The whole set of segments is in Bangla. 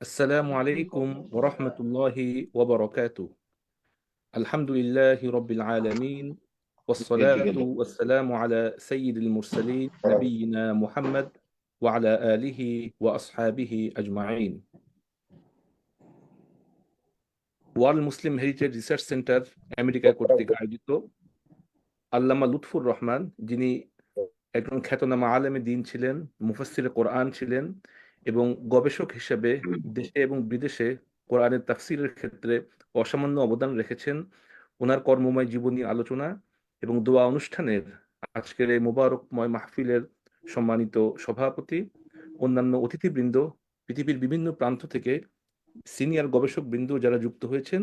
السلام عليكم ورحمة الله وبركاته الحمد لله رب العالمين جد والصلاة جدا والسلام على سيد المرسلين نبينا محمد وعلى آله وأصحابه أجمعين world Muslim heritage research centre America কর্তৃক আয়োজিত আল্লামা লুৎফুর রহমান যিনি একজন খ্যাতনামা আলেমে দিন ছিলেন মুফাসসির কোরআন ছিলেন এবং গবেষক হিসেবে দেশে এবং বিদেশে কোরআনের তাফসিরের ক্ষেত্রে অসামান্য অবদান রেখেছেন ওনার কর্মময় জীবনী আলোচনা এবং দোয়া অনুষ্ঠানের আজকের এই মোবারকময় মাহফিলের সম্মানিত সভাপতি অন্যান্য অতিথিবৃন্দ পৃথিবীর বিভিন্ন প্রান্ত থেকে সিনিয়র গবেষক বৃন্দ যারা যুক্ত হয়েছেন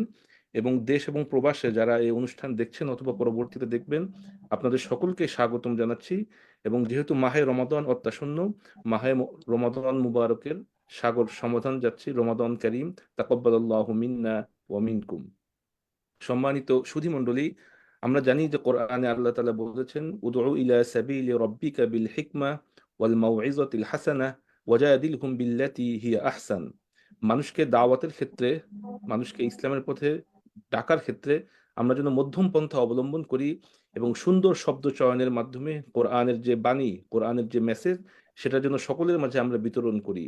এবং দেশ এবং প্রবাসে যারা এই অনুষ্ঠান দেখছেন অথবা পরবর্তীতে দেখবেন আপনাদের সকলকে স্বাগতম জানাচ্ছি। এবং যেহেতু মাহে রমাদান অত্যাসন্ন, মাহে রমাদন মুবারকের সাগর সমাধান যাচ্ছি, রমাদন করিম তাকব্বাল্লাহ মিন্না ওয়া মিনকুম। সম্মানিত সুধী মণ্ডলী আমরা জানি যে কোরআনে আল্লাহ তালা বলেছেন, উদউ ইলা সাবিলি রাব্বিকা বিল হিকমা ওয়াল মাউইজাতিল হাসানাহ ওয়াজাদিলহুম বিল্লাতি হিয়া আহসান। মানুষকে দাওয়াতের ক্ষেত্রে, মানুষকে ইসলামের পথে ডাকার ক্ষেত্রে আমরা যেন মধ্যম পন্থা অবলম্বন করি এবং সুন্দর শব্দ চয়নের মাধ্যমে কোরআনের যে বাণী, কোরআনের যে মেসেজ সেটা যেন সকলের মাঝে আমরা বিতরণ করি।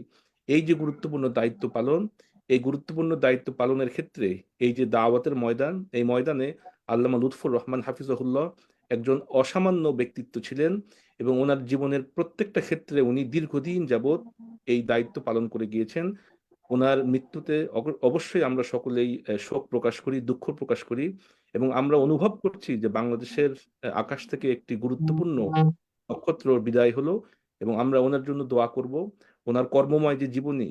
এই যে গুরুত্বপূর্ণ দায়িত্ব পালন, এই গুরুত্বপূর্ণ দায়িত্ব পালনের ক্ষেত্রে এই যে দাওয়াতের ময়দান, এই ময়দানে আল্লামা লুৎফুর রহমান হাফিজহুল্লাহ একজন অসামান্য ব্যক্তিত্ব ছিলেন এবং ওনার জীবনের প্রত্যেকটা ক্ষেত্রে উনি দীর্ঘদিন যাবৎ এই দায়িত্ব পালন করে গিয়েছেন। ওনার মৃত্যুতে অবশ্যই আমরা সকলেই শোক প্রকাশ করি, দুঃখ প্রকাশ করি এবং আমরা অনুভব করছি যে বাংলাদেশের আকাশ থেকে একটি গুরুত্বপূর্ণ নক্ষত্র বিদায় হলো এবং আমরা ওনার জন্য দোয়া করব। ওনার কর্মময় যে জীবনী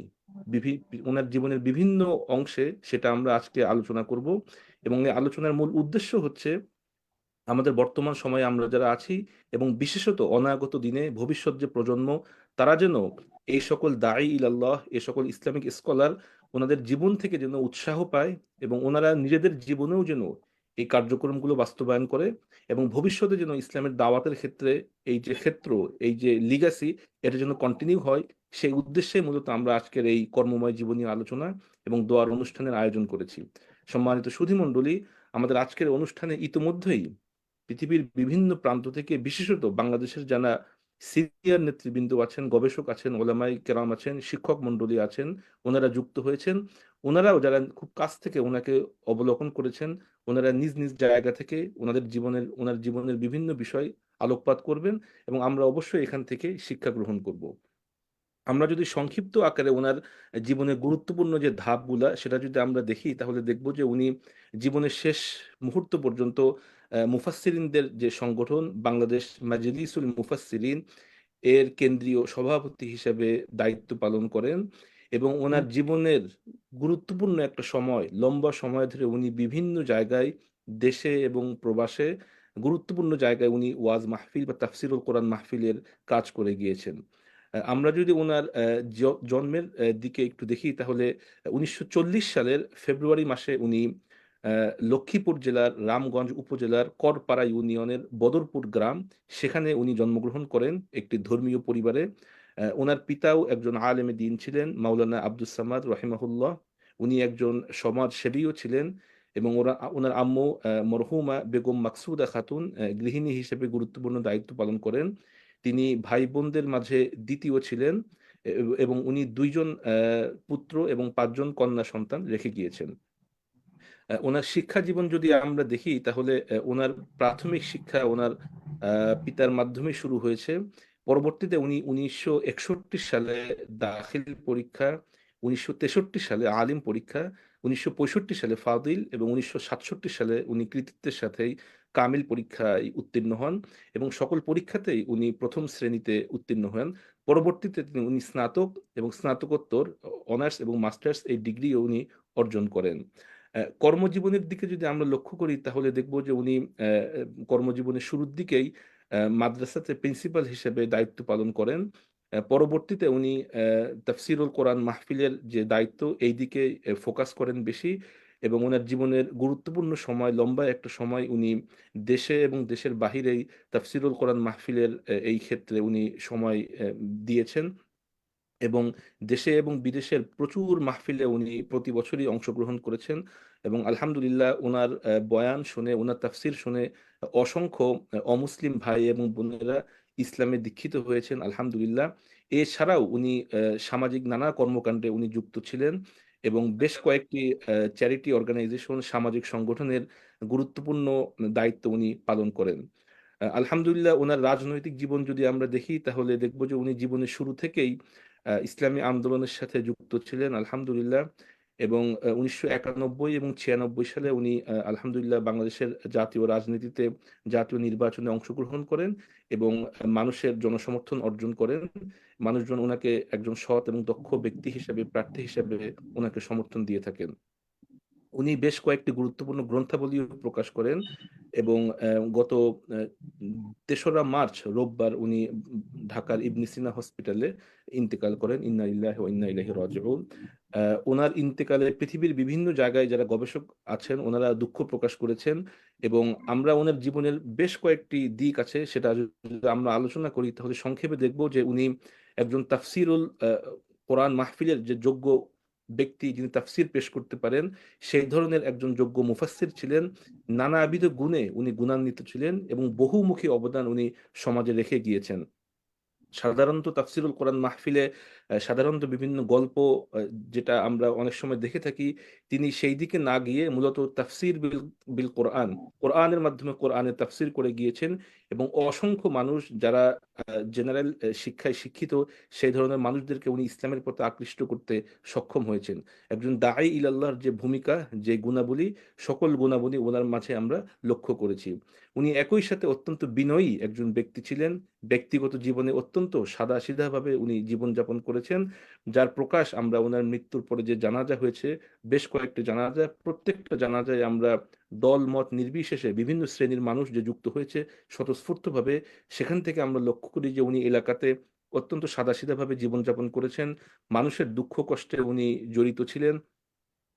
ওনার জীবনের বিভিন্ন অংশে সেটা আমরা আজকে আলোচনা করব এবং এই আলোচনার মূল উদ্দেশ্য হচ্ছে আমাদের বর্তমান সময়ে আমরা যারা আছি এবং বিশেষত অনাগত দিনে ভবিষ্যৎ যে প্রজন্ম তারা যেন এই সকল দায়ী ইলাল্লাহ, এই সকল ইসলামিক স্কলার ওনাদের জীবন থেকে যেন উৎসাহ পায় এবং ওনারা নিজেদের জীবনেও যেন এই কার্যক্রমগুলো বাস্তবায়ন করে এবং ভবিষ্যতে যেন ইসলামের দাওয়াতের ক্ষেত্রে এই যে ক্ষেত্র, এই যে লিগাসি এটা যেন কন্টিনিউ হয়, সেই উদ্দেশ্যে মূলত আমরা আজকের এই কর্মময় জীবনী আলোচনা এবং দোয়ার অনুষ্ঠানের আয়োজন করেছি। সম্মানিত সুধীমণ্ডলী, আমাদের আজকের অনুষ্ঠানে ইতিমধ্যেই পৃথিবীর বিভিন্ন প্রান্ত থেকে বিশেষত বাংলাদেশের যারা সিনিয়র নেতৃবৃন্দ আছেন, গবেষক আছেন, ওলামাই কেরাম আছেন, শিক্ষক মন্ডলী আছেন, ওনারা যুক্ত হয়েছেন। ওনারাও যারা খুব কাছ থেকে ওনাকে অবলোকন করেছেন, ওনারা নিজ নিজ জায়গা থেকে ওনাদের জীবনের, ওনার জীবনের বিভিন্ন বিষয় আলোকপাত করবেন এবং আমরা অবশ্যই এখান থেকে শিক্ষা গ্রহণ করব। আমরা যদি সংক্ষিপ্ত আকারে ওনার জীবনের গুরুত্বপূর্ণ যে ধাপগুলা, সেটা যদি আমরা দেখি, তাহলে দেখব যে উনি জীবনের শেষ মুহূর্ত পর্যন্ত মুফাসসিরিনদের যে সংগঠন বাংলাদেশ মাজলিসুল মুফাসসিরিন এর কেন্দ্রীয় সভাপতি হিসেবে দায়িত্ব পালন করেন এবং ওনার জীবনের গুরুত্বপূর্ণ একটা সময় লম্বা সময় ধরে উনি বিভিন্ন জায়গায় দেশে এবং প্রবাসে গুরুত্বপূর্ণ জায়গায় উনি ওয়াজ মাহফিল বা তাফসিরুল কোরআন মাহফিলের কাজ করে গিয়েছেন। আমরা যদি ওনার জন্মের দিকে একটু দেখি তাহলে উনিশশো চল্লিশ সালের ফেব্রুয়ারি মাসে উনি লক্ষ্মীপুর জেলার রামগঞ্জ উপজেলার করপাড়া ইউনিয়নের বদরপুর গ্রাম, সেখানে উনি জন্মগ্রহণ করেন একটি ধর্মীয় পরিবারে। ওনার পিতাও একজন আলেমে দিন ছিলেন, মাওলানা আব্দুল সামাদ রহিমাহুল্লাহ। উনি একজন সমাজ সেবীও ছিলেন এবং ওরা, ওনার আম্মু মরহুমা বেগম মাকসুদা খাতুন গৃহিণী হিসেবে গুরুত্বপূর্ণ দায়িত্ব পালন করেন। তিনি ভাই বোনদের মাঝে দ্বিতীয় ছিলেন এবং উনি দুইজন পুত্র এবং পাঁচজন কন্যা সন্তান রেখে গিয়েছেন। ওনার শিক্ষা জীবন যদি আমরা দেখি, তাহলে ওনার প্রাথমিক শিক্ষা ওনার পিতার মাধ্যমে শুরু হয়েছে। পরবর্তীতে উনি উনিশশো একষট্টি সালে দাখিল পরীক্ষা, উনিশশো তেষট্টি সালে আলিম পরীক্ষা, উনিশশো পঁয়ষট্টি সালে ফাদিল এবং উনিশশো সাতষট্টি সালে উনি কৃতিত্বের সাথেই কামিল পরীক্ষায় উত্তীর্ণ হন এবং সকল পরীক্ষাতেই উনি প্রথম শ্রেণীতে উত্তীর্ণ হন। পরবর্তীতে তিনি উনি স্নাতক এবং স্নাতকোত্তর, অনার্স এবং মাস্টার্স এই ডিগ্রিও উনি অর্জন করেন। কর্মজীবনের দিকে যদি আমরা লক্ষ্য করি, তাহলে দেখব যে উনি কর্মজীবনের শুরুর দিকেই মাদ্রাসাতে প্রিন্সিপাল হিসেবে দায়িত্ব পালন করেন। পরবর্তীতে উনি তাফসিরুল কোরআন মাহফিলের যে দায়িত্ব, এই দিকে ফোকাস করেন বেশি এবং ওনার জীবনের গুরুত্বপূর্ণ সময়, লম্বা একটা সময় উনি দেশে এবং দেশের বাহিরেই তাফসিরুল কোরআন মাহফিলের এই ক্ষেত্রে উনি সময় দিয়েছেন। এবং দেশে এবং বিদেশের প্রচুর মাহফিলে উনি প্রতি বছরই অংশগ্রহণ করেছেন এবং আলহামদুলিল্লাহ ওনার বয়ান শুনে ওনার তাফসির শুনে অসংখ্য অমুসলিম ভাই এবং বোনেরা ইসলামে দীক্ষিত হয়েছেন, আলহামদুলিল্লাহ। এছাড়াও উনি সামাজিক নানা কর্মকাণ্ডে উনি যুক্ত ছিলেন এবং বেশ কয়েকটি চ্যারিটি অর্গানাইজেশন, সামাজিক সংগঠনের গুরুত্বপূর্ণ দায়িত্ব উনি পালন করেন। আলহামদুলিল্লাহ ওনার রাজনৈতিক জীবন যদি আমরা দেখি তাহলে দেখব যে উনি জীবনের শুরু থেকেই ইসলামী আন্দোলনের সাথে যুক্ত ছিলেন, আলহামদুলিল্লাহ। এবং উনিশশো একানব্বই এবং ছিয়ানব্বই সালে উনি আলহামদুলিল্লাহ বাংলাদেশের জাতীয় রাজনীতিতে জাতীয় নির্বাচনে অংশগ্রহণ করেন এবং মানুষের জনসমর্থন অর্জন করেন। মানুষজন ওনাকে একজন সৎ এবং দক্ষ ব্যক্তি হিসেবে, প্রার্থী হিসেবে ওনাকে সমর্থন দিয়ে থাকেন। উনি বেশ কয়েকটি গুরুত্বপূর্ণ গ্রন্থাবলীও প্রকাশ করেন এবং গত তেসরা মার্চ রোববার উনি ঢাকার ইবনে সিনা হসপিটালে ইন্তেকাল করেন। ইন্না লিল্লাহি ওয়া ইন্না ওনার ইন্তেকালে পৃথিবীর বিভিন্ন জায়গায় যারা গবেষক আছেন, ওনারা দুঃখ প্রকাশ করেছেন এবং আমরা ওনার জীবনের বেশ কয়েকটি দিক আছে, সেটা আমরা আলোচনা করি, তাহলে সংক্ষেপে দেখব যে উনি একজন তাফসিরুল কোরআন মাহফিলের যে যোগ্য ব্যক্তি যিনি তাফসির পেশ করতে পারেন, সেই ধরনের একজন যোগ্য মুফাসির ছিলেন। নানাবিধ গুণে উনি গুণান্বিত ছিলেন এবং বহুমুখী অবদান উনি সমাজে রেখে গিয়েছেন। সাধারণত তাফসিরুল কোরআন মাহফিলে সাধারণত বিভিন্ন গল্প যেটা আমরা অনেক সময় দেখে থাকি তিনি সেই দিকে না গিয়ে মূলত তাফসির বিল বিল কোরআন, কোরআনের মাধ্যমে কোরআনের তাফসির করে গিয়েছেন এবং অসংখ্য মানুষ যারা জেনারেল শিক্ষায় শিক্ষিত, সেই ধরনের মানুষদেরকে উনি ইসলামের প্রতি আকৃষ্ট করতে সক্ষম হয়েছেন। একজন দাঈ ইলাল্লাহর যে ভূমিকা, যে গুণাবলী, সকল গুণাবলী ওনার মাঝে আমরা লক্ষ্য করেছি। উনি একই সাথে অত্যন্ত বিনয়ী একজন ব্যক্তি ছিলেন, ব্যক্তিগত জীবনে অত্যন্ত সাদা সিধাভাবে উনি জীবনযাপন করেছেন, যার প্রকাশ আমরা ওনার মৃত্যুর পরে যে জানাজা হয়েছে বেশ কয়েকটি জানাজা, প্রত্যেকটা জানাজায় আমরা দল মত নির্বিশেষে বিভিন্ন শ্রেণির মানুষ যে যুক্ত হয়েছে, স্বতঃস্ফূর্তভাবে সেখান থেকে আমরা লক্ষ্য করি যে উনি এলাকাতে অত্যন্ত সাদাসিধাভাবে জীবনযাপন করেছেন। মানুষের দুঃখ কষ্টে উনি জড়িত ছিলেন।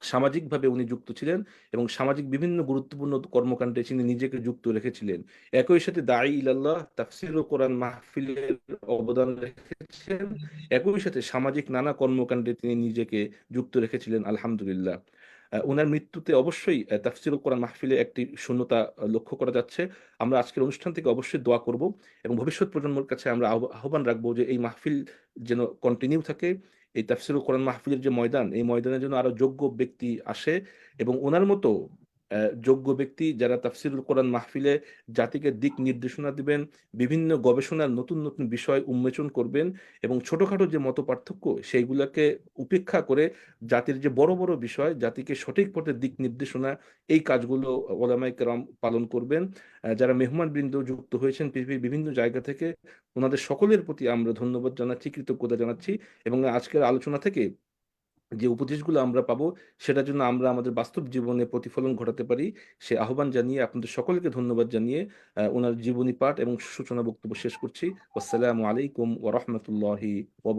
সামাজিকভাবে উনি যুক্ত ছিলেন এবং সামাজিক বিভিন্ন গুরুত্বপূর্ণ কর্মকাণ্ডে তিনি নিজেকে যুক্ত রেখেছিলেন। একই সাথে দায়ী ইলাল্লাহ তাফসির ও কোরআন মাহফিলের অবদান রেখেছেন। একই সাথে সামাজিক নানা কর্মকাণ্ডে তিনি নিজেকে যুক্ত রেখেছিলেন, আলহামদুলিল্লাহ। ওনার মৃত্যুতে অবশ্যই তাফসিল কোরআন মাহফিলে একটি শূন্যতা লক্ষ্য করা যাচ্ছে। আমরা আজকের অনুষ্ঠান থেকে অবশ্যই দোয়া করব এবং ভবিষ্যৎ প্রজন্মর কাছে আমরা আহ্বান রাখব যে এই মাহফিল যেন কন্টিনিউ থাকে, এই তাফসিল কোরআন মাহফিলের যে ময়দান, এই ময়দানে যেন আরও যোগ্য ব্যক্তি আসে এবং ওনার মতো যোগ্য ব্যক্তি যারা তাফসিরুল কোরআন মাহফিলে জাতিকে দিক নির্দেশনা দিবেন, বিভিন্ন গবেষণার নতুন নতুন বিষয় উন্মোচন করবেন এবং ছোটখাটো যে মত পার্থক্য সেইগুলোকে উপেক্ষা করে জাতির যে বড় বড় বিষয় জাতিকে সঠিক পথে দিক নির্দেশনা, এই কাজগুলো ওলামাই কেরাম পালন করবেন। যারা মেহমান বৃন্দ যুক্ত হয়েছেন পৃথিবীর বিভিন্ন জায়গা থেকে, ওনাদের সকলের প্রতি আমরা ধন্যবাদ জানাচ্ছি, কৃতজ্ঞতা জানাচ্ছি এবং আজকের আলোচনা থেকে যে উপদেশগুলো আমরা পাবো, সেটার জন্য আমরা আমাদের বাস্তব জীবনে প্রতিফলন ঘটাতে পারি, সে আহ্বান জানিয়ে আপনাদের সকলকে ধন্যবাদ জানিয়ে ওনার জীবনী পাঠ এবং সূচনা বক্তব্য শেষ করছি। আসসালামু আলাইকুম ওরহমতুল্লাহি ওবর